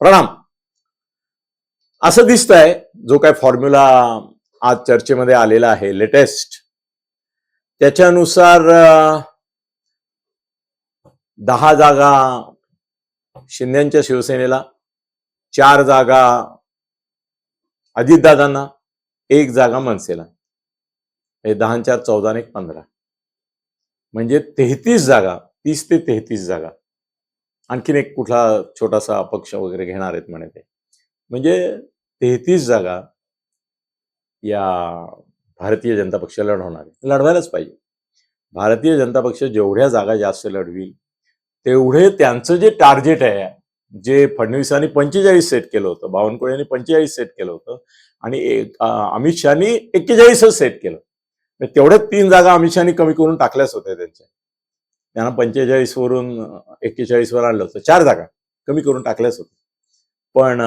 प्रणाम. असं दिसतंय जो काय फॉर्म्युला आज चर्चेमध्ये आलेला आहे लेटेस्ट त्याच्यानुसार दहा जागा शिंद्यांच्या शिवसेनेला चार जागा अजितदादांना एक जागा मनसेला. हे दहा चार चौदा आणि एक पंधरा. म्हणजे तेहतीस जागा तीस ते तेहतीस जागा. आणखीन एक कुठला छोटासा अपक्ष वगैरे घेणार आहेत म्हणे ते. म्हणजे तेहतीस जागा या भारतीय जनता पक्ष लढवणार आहे लढवायलाच पाहिजे. भारतीय जनता पक्ष जेवढ्या जागा जास्त लढवी तेवढे त्यांचं जे टार्गेट आहे जे फडणवीसांनी पंचेचाळीस सेट केलं होतं बावनकुळे यांनी पंचेचाळीस सेट केलं होतं आणि एक- अमित शहानी एक्केचाळीसच सेट केलं. म्हणजे तेवढ्याच तीन जागा अमित शहानी कमी करून टाकल्याच होत्या त्यांच्या. त्यांना पंचेचाळीस वरून एक्केचाळीस वर आणलं होतं. चार जागा कमी करून टाकल्याच होतं पण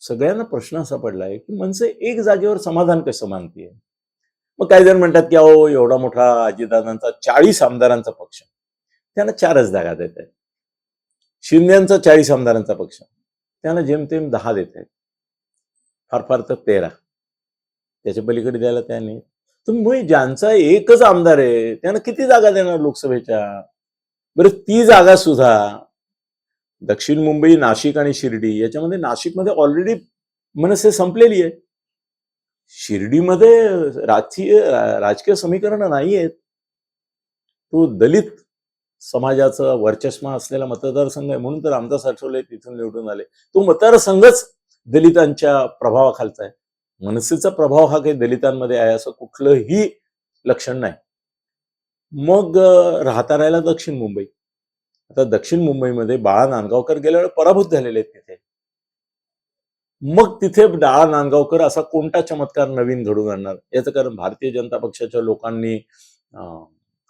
सगळ्यांना प्रश्न असा पडलाय की मनसे एक जागेवर समाधान कसं मानतीये? मग काही जण म्हणतात की अहो एवढा मोठा अजितदादांचा चाळीस आमदारांचा पक्ष. त्यांना चारच जागा देत आहेत. शिंद्यांचा चाळीस आमदारांचा पक्ष. त्यांना जेमतेम दहा देत आहेत. फार फार तर तेरा. त्याच्या पलीकडे द्यायला त्याने तुम्ही ज्यांचा एकच आमदार आहे त्यांना किती जागा देणार लोकसभेच्या? बरं ती जागा सुद्धा दक्षिण मुंबई नाशिक आणि शिर्डी याच्यामध्ये नाशिकमध्ये ऑलरेडी मनसे संपलेली आहे शिर्डीमध्ये राजकीय राजकीय समीकरण नाही आहेत तो दलित समाजाचं वर्चस्व असलेला मतदारसंघ आहे म्हणून तर आमदार साठवले तिथून निवडून आले. तो मतदारसंघच दलितांच्या प्रभावाखालचा आहे. मनसेचा प्रभाव हा काही दलितांमध्ये आहे असं कुठलंही लक्षण नाही. मग राहता राहिला दक्षिण मुंबई. आता दक्षिण मुंबईमध्ये बाळा नांदगावकर गेल्या पराभूत झालेले आहेत तिथे. मग तिथे बाळा नांदगावकर असा कोणता चमत्कार नवीन घडून आणणार? याचं कारण भारतीय जनता पक्षाच्या लोकांनी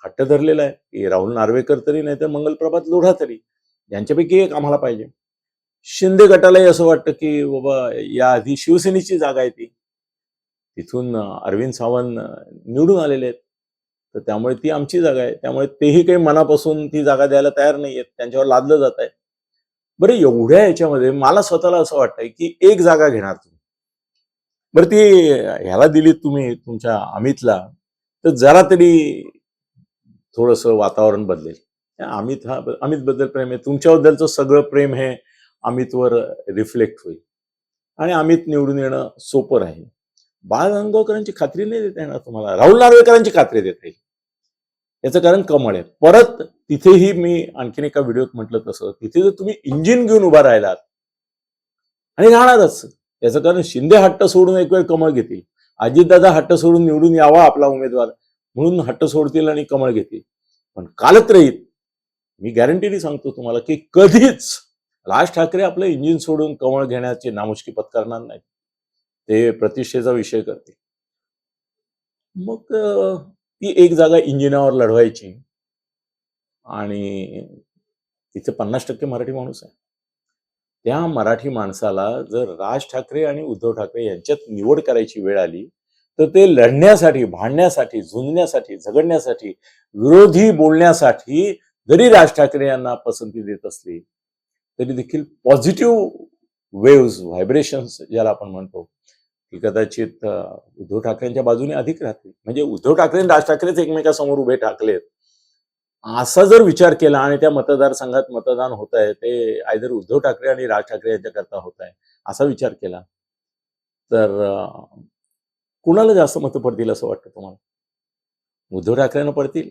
हट्ट धरलेला आहे. की राहुल नार्वेकर तरी नाही तर मंगलप्रभात लोढा तरी. यांच्यापैकी एक आम्हाला पाहिजे. शिंदे गटालाही असं वाटतं की बाबा या आधी शिवसेनेची जागा आहे ती. तिथून अरविंद सावंत निवडून आलेले आहेत. तर त्यामुळे ती आमची जागा आहे. त्यामुळे तेही काही मनापासून ती जागा द्यायला तयार नाही आहेत. त्यांच्यावर लादलं जात आहे. बरं एवढ्या याच्यामध्ये मला स्वतःला असं वाटतंय की एक जागा घेणार तुम्ही. बरं ती ह्याला दिली तुम्ही तुमच्या अमितला. तर जरा तरी थोडस वातावरण बदलेल. अमित हा अमित बद्दल प्रेम आहे. तुमच्याबद्दलचं सगळं प्रेम हे अमितवर रिफ्लेक्ट होईल. आणि अमित निवडून येणं सोपं राहील. बाळ गंगावकरांची खात्री नाही देता येणार तुम्हाला. राहुल नार्वेकरांची खात्री देता येईल. याचं कारण कमळ आहे. परत तिथेही मी आणखीन एका व्हिडिओत म्हटलं तसं तिथे जर तुम्ही इंजिन घेऊन उभा राहिलात आणि राहणारच याचं कारण शिंदे हट्ट सोडून एक वेळ कमळ घेतील. अजितदादा हट्ट सोडून निवडून यावा आपला उमेदवार म्हणून हट्ट सोडतील आणि कमळ घेतील. पण कालत्रयीत मी गॅरंटीने सांगतो तुम्हाला की कधीच राज ठाकरे आपलं इंजिन सोडून कमळ घेण्याची नामुष्की पत्करणार नाही ते प्रतिष्ठेचा विषय करते. मग ती एक जागा इंजिनावर लढवायची आणि तिथे पन्नास टक्के मराठी माणूस आहे. त्या मराठी माणसाला जर राज ठाकरे आणि उद्धव ठाकरे यांच्यात निवड करायची वेळ आली तर ते लढण्यासाठी भांडण्यासाठी झुंजण्यासाठी झगडण्यासाठी विरोधी बोलण्यासाठी जरी राज ठाकरे यांना पसंती देत असली तरी देखील पॉझिटिव्ह वेव्ज व्हायब्रेशन्स ज्याला आपण म्हणतो की कदाचित उद्धव ठाकरेंच्या बाजूने अधिक राहतील म्हणजे उद्धव ठाकरे आणि राज ठाकरेच एकमेकासमोर उभे ठाकलेत. असा जर विचार केला आणि त्या मतदारसंघात मतदान होत आहे ते आयदर उद्धव ठाकरे आणि राज ठाकरे यांच्याकरता होत आहे असा विचार केला तर कुणाला जास्त मतं पडतील असं वाटतं तुम्हाला? उद्धव ठाकरेंना पडतील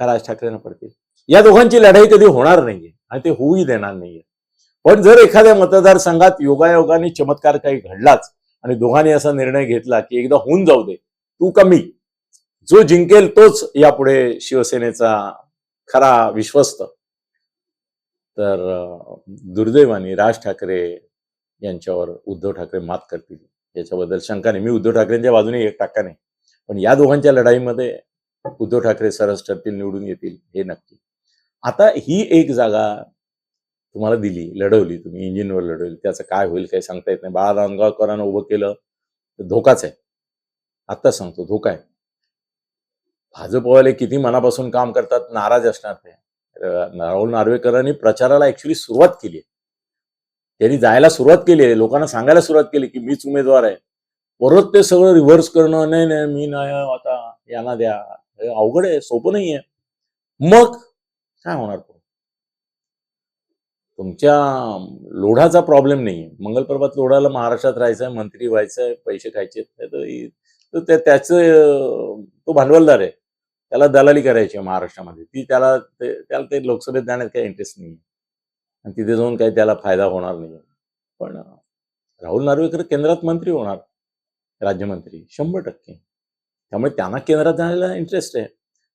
का राज ठाकरेंना पडतील? या दोघांची लढाई कधी होणार नाहीये आणि ते होऊही देणार नाहीये. पण जर एखाद्या मतदारसंघात योगायोगाने चमत्कार काही घडलाच आणि दोघांनी असा निर्णय घेतला की एकदा होऊन जाऊ दे. तू कमी जो जिंकेल तोच यापुढे शिवसेनेचा खरा विश्वस्त. तर दुर्दैवाने राज ठाकरे यांच्यावर उद्धव ठाकरे मात करतील. याच्याबद्दल शंका नाही. मी उद्धव ठाकरेंच्या बाजूने एक टाका नाही. पण या दोघांच्या लढाईमध्ये उद्धव ठाकरे सरस ठरतील निवडून येतील हे नक्की. आता ही एक जागा तुम्हाला दिली लढवली तुम्ही इंजिनवर लढवली त्याचं काय होईल काही सांगता येत नाही. बाळा रानगावकरांना उभं केलं तर धोकाच आहे. आत्ताच सांगतो धोका आहे. भाजपवाले किती मनापासून काम करतात नाराज असणार ते. राहुल नार्वेकरांनी प्रचाराला ऍक्च्युली सुरुवात केली त्यांनी जायला सुरुवात केली आहे. लोकांना सांगायला सुरुवात केली की मीच उमेदवार आहे. परत ते सगळं रिव्हर्स करणं नाही नाही मी नाही आता यांना द्या. अवघड आहे सोपं नाही आहे मग काय होणार? तुमच्या लोढाचा प्रॉब्लेम नाही आहे पर्वत लोढाला महाराष्ट्रात राहायचंय मंत्री व्हायचंय पैसे खायचे तर त्याचं तो भांडवलदार आहे. त्याला दलाली करायची आहे महाराष्ट्रामध्ये. ती त्याला ते- त्याला ते लोकसभेत जाण्यात काही इंटरेस्ट नाही आणि तिथे जाऊन काही त्याला फायदा होणार नाही पण राहुल नार्वेकर केंद्रात मंत्री होणार. राज्यमंत्री शंभर टक्के. त्यामुळे त्यांना केंद्रात जाण्याला इंटरेस्ट आहे.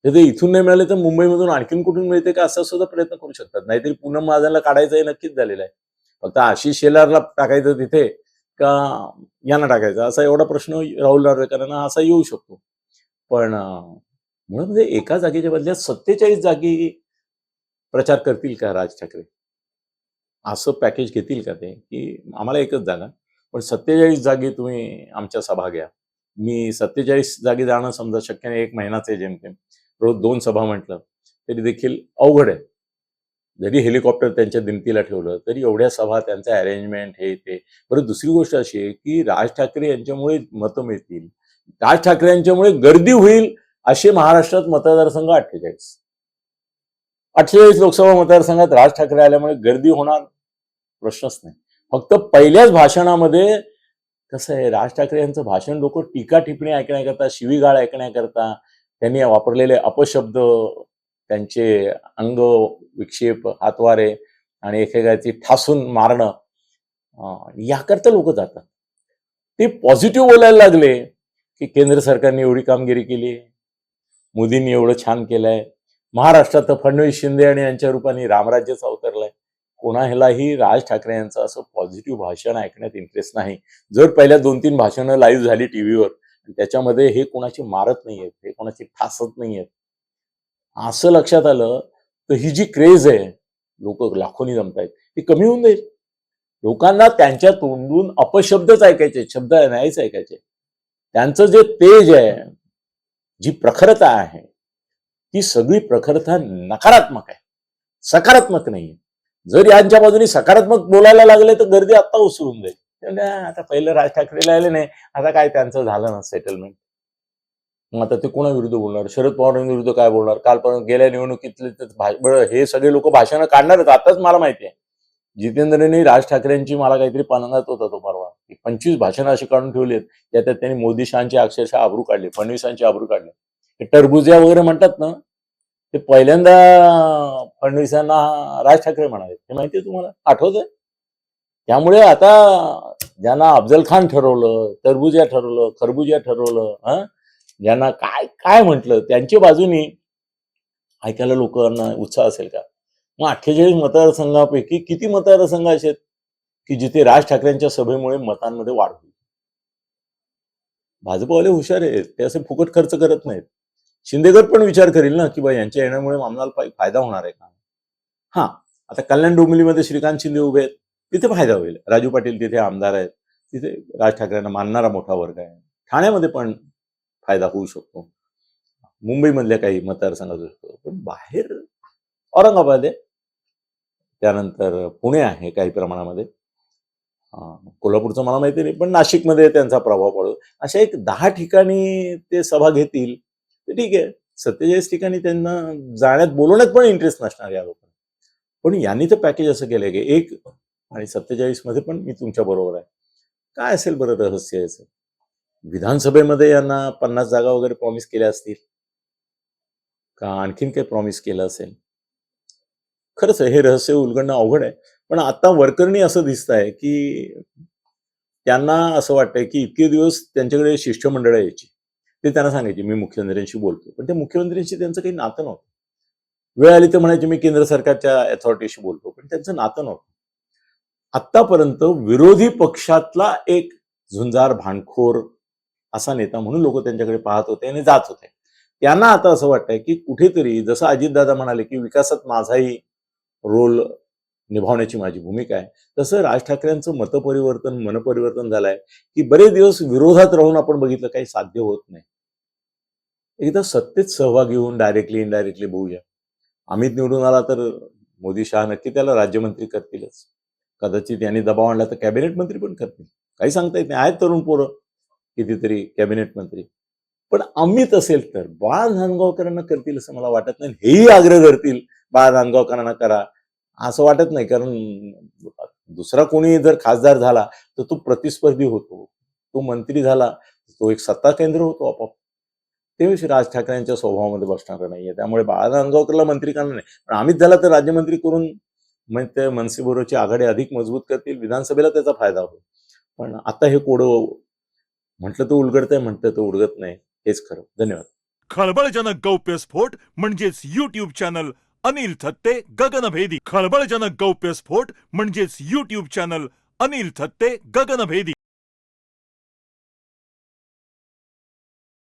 तर ते इथून नाही मिळाले तर मुंबईमधून आणखीन कुठून मिळते का असा सुद्धा प्रयत्न करू शकतात. नाहीतरी पूनम महाजनला काढायचं हे नक्कीच झालेलं आहे. फक्त आशिष शेलारला टाकायचं तिथे का यांना टाकायचं? असा एवढा प्रश्न राहुल नार्वेकरांना असा येऊ शकतो. पण म्हणून म्हणजे एका जागेच्या बदल्यात सत्तेचाळीस जागी प्रचार करतील का राज ठाकरे? असं पॅकेज घेतील का ते? की आम्हाला एकच जागा. पण सत्तेचाळीस जागी तुम्ही आमच्या सभा घ्या. मी सत्तेचाळीस जागी जाणं समजा शक्य नाही एक महिनाच आहे जेमतेम. रोज दोन सभा म्हटलं तरी देखील अवघड आहे. जरी हेलिकॉप्टर त्यांच्या दिमतीला ठेवलं तरी एवढ्या सभा त्यांचं अरेंजमेंट हे ते. बरं दुसरी गोष्ट अशी आहे की राज ठाकरे यांच्यामुळे मतं मिळतील. राज ठाकरे यांच्यामुळे गर्दी होईल असे महाराष्ट्रात मतदारसंघ अठ्ठेचाळीस. अठ्ठेचाळीस लोकसभा मतदारसंघात राज ठाकरे आल्यामुळे गर्दी होणार प्रश्नच नाही. फक्त पहिल्याच भाषणामध्ये कसं आहे राज ठाकरे यांचं भाषण लोक टीका टिप्पणी ऐकण्याकरता शिवीगाळ ऐकण्याकरता त्यांनी वापरलेले अपशब्द त्यांचे अंग विक्षेप हातवारे आणि एकेकाची ठासून मारणं याकरता लोक जातात. ते पॉझिटिव्ह बोलायला लागले की केंद्र सरकारने एवढी कामगिरी केली मोदींनी एवढं छान केलंय. महाराष्ट्रात तर फडणवीस शिंदे आणि यांच्या रूपाने रामराज्यच अवतरलंय. कोणालाही राज ठाकरे यांचं असं पॉझिटिव्ह भाषण ऐकण्यात इंटरेस्ट नाही. जर पहिल्या दोन तीन भाषणं लाईव्ह झाली टीव्हीवर त्याच्यामध्ये हे कोणाची मारत नाहीयेत हे कोणाची ठासत नाहीयेत. असं लक्षात आलं तर ही जी क्रेज आहे लोक लाखोनी जमतायत ती कमी होऊन जाईल. लोकांना त्यांच्या तोंडून अपशब्दच ऐकायचे शब्द नाहीच ऐकायचे त्यांचं जे तेज आहे जी प्रखरता आहे ती सगळी प्रखरता नकारात्मक आहे. सकारात्मक नाही जर यांच्या बाजूने सकारात्मक बोलायला लागले तर गर्दी आत्ता उसळून जाईल. आता पहिलं राज ठाकरेला आले नाही आता काय त्यांचं झालं ना सेटलमेंट मग आता ते कोणाविरुद्ध बोलणार? शरद पवारांविरुद्ध काय बोलणार? कालपर्यंत गेल्या निवडणुकीतले तर हे सगळे लोक भाषणं काढणारच आताच मला माहिती आहे. जितेंद्रने राज ठाकरेंची मला काहीतरी पानंगात होता तो परवा. की पंचवीस भाषणं अशी काढून ठेवली आहेत त्यात त्यांनी मोदी शहाची अक्षरशः आबरू काढले फडणवीसांचे आबरू काढले. ते टरबुजिया वगैरे म्हणतात ना ते पहिल्यांदा फडणवीसांना राज ठाकरे म्हणाले. हे माहितीये तुम्हाला? आठवत आहे त्यामुळे आता ज्यांना अफजल खान ठरवलं टरबुजिया ठरवलं खरबुजिया ठरवलं हा ज्यांना काय काय म्हटलं त्यांच्या बाजूनी ऐकायला लोकांना उत्साह असेल का? मग अठ्ठेचाळीस मतदारसंघापैकी किती मतदारसंघ असे आहेत की जिथे राज ठाकरेंच्या सभेमुळे मतांमध्ये वाढ होईल? भाजपवाले हुशार आहेत ते असे फुकट खर्च करत नाहीत. शिंदेगड पण विचार करील ना की बा यांच्या येण्यामुळे आम्हाला फायदा होणार आहे का? हा आता कल्याण डोंबिवलीमध्ये श्रीकांत शिंदे उभे आहेत. तिथे फायदा होईल. राजू पाटील तिथे आमदार आहेत. तिथे राज ठाकरेंना मानणारा मोठा वर्ग आहे. ठाण्यामध्ये पण फायदा होऊ शकतो. मुंबईमधल्या काही मतदारसंघात होऊ शकतो. पण बाहेर औरंगाबाद आहे त्यानंतर पुणे आहे काही प्रमाणामध्ये. कोल्हापूरचं मला माहिती नाही पण नाशिकमध्ये त्यांचा प्रभाव पडतो. अशा एक दहा ठिकाणी ते सभा घेतील ते ठीक आहे. सत्तेचाळीस ठिकाणी त्यांना जाण्यात बोलवण्यात पण इंटरेस्ट नसणार या लोकांना. पण यांनी तर पॅकेज असं केलंय की एक आणि सत्तेचाळीसमध्ये पण मी तुमच्या बरोबर आहे. काय असेल बरं रहस्य याचं? विधानसभेमध्ये यांना पन्नास जागा वगैरे प्रॉमिस केल्या असतील. का आणखीन काही प्रॉमिस केलं असेल? खरंच हे रहस्य उलगडणं अवघड आहे. पण आता वरकरणी असं दिसत आहे की त्यांना असं वाटतंय की इतके दिवस त्यांच्याकडे शिष्टमंडळ यायची. ते त्यांना सांगायचे मी मुख्यमंत्र्यांशी बोलतो पण त्या मुख्यमंत्र्यांशी त्यांचं काही नातं नव्हतं. वेळ आली तर म्हणायचे मी केंद्र सरकारच्या अथॉरिटीशी बोलतो. पण त्यांचं नातं नव्हतं. आतापर्यंत विरोधी पक्षातला एक झुंजार भांडखोर असा नेता म्हणून लोक त्यांच्याकडे पाहत होते आणि जात होते. त्यांना आता असं वाटतंय की कुठेतरी जसं अजितदादा म्हणाले की विकासात माझाही रोल निभावण्याची माझी भूमिका आहे तसं राज ठाकरेंचं मतपरिवर्तन मनपरिवर्तन झालंय की बरेच दिवस विरोधात राहून आपण बघितलं काही साध्य होत नाही. एकदा सत्तेत सहभागी होऊन डायरेक्टली इनडायरेक्टली बघूया. अमित निवडून आला तर मोदी शहा नक्की त्याला राज्यमंत्री करतीलच. कदाचित यांनी दबाव आणला तर कॅबिनेट मंत्री पण करतील. काही सांगता येत नाही. आहेत तरुण पोरं कितीतरी कॅबिनेट मंत्री. पण अमित असेल तर बाळा धानगावकरांना करतील असं मला वाटत नाही. हेही आग्रह धरतील बाळा धानगावकरांना करा. असं वाटत नाही. कारण दुसरा कोणी जर खासदार झाला तर तो प्रतिस्पर्धी होतो. तो मंत्री झाला तो एक सत्ता केंद्र होतो आपोआप. ते राज ठाकरेंच्या स्वभावामध्ये बसणार नाहीये. त्यामुळे बाळा धानगावकरला मंत्री करणार नाही. पण अमित झाला तर राज्यमंत्री करून मग ते मनसे बरोबरची आघाडी अधिक मजबूत करतील विधानसभेला त्याचा फायदा होईल. पण आता हे कोडं म्हटलं तर उलगडतंय म्हटलं तर उडगत नाही हेच खरं. धन्यवाद. खळबळजनक गौप्यस्फोट म्हणजेच युट्यूब चॅनल अनिल थत्ते गगनभेदी. खळबळजनक गौप्यस्फोट म्हणजेच युट्यूब चॅनल अनिल थत्ते गगनभेदी.